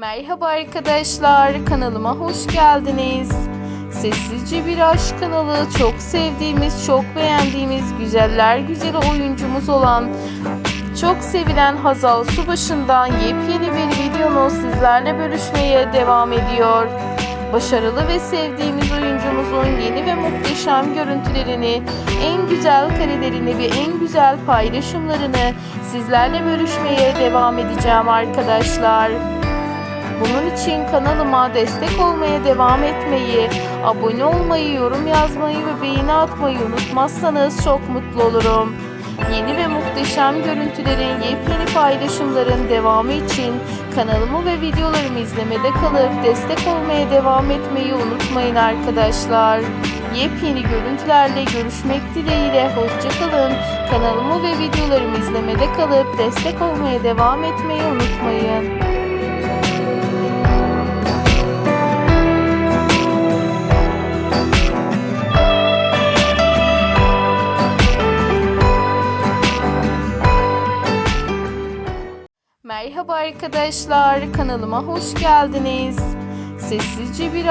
Merhaba arkadaşlar, kanalıma hoş geldiniz. Sessizce Bir Aşk kanalı çok sevdiğimiz, çok beğendiğimiz güzeller güzeli oyuncumuz olan çok sevilen Hazal Subaşı'ndan yepyeni bir videonu sizlerle bölüşmeye devam ediyor. Başarılı ve sevdiğimiz oyuncumuzun yeni ve muhteşem görüntülerini, en güzel karelerini ve en güzel paylaşımlarını sizlerle bölüşmeye devam edeceğim arkadaşlar. Bunun için kanalıma destek olmaya devam etmeyi, abone olmayı, yorum yazmayı ve beğeni atmayı unutmazsanız çok mutlu olurum. Yeni ve muhteşem görüntülerin, yepyeni paylaşımların devamı için kanalımı ve videolarımı izlemede kalıp destek olmaya devam etmeyi unutmayın arkadaşlar. Yepyeni görüntülerle görüşmek dileğiyle hoşçakalın. Kanalımı ve videolarımı izlemede kalıp destek olmaya devam etmeyi unutmayın. Merhaba arkadaşlar, kanalıma hoş geldiniz. Sessizce bir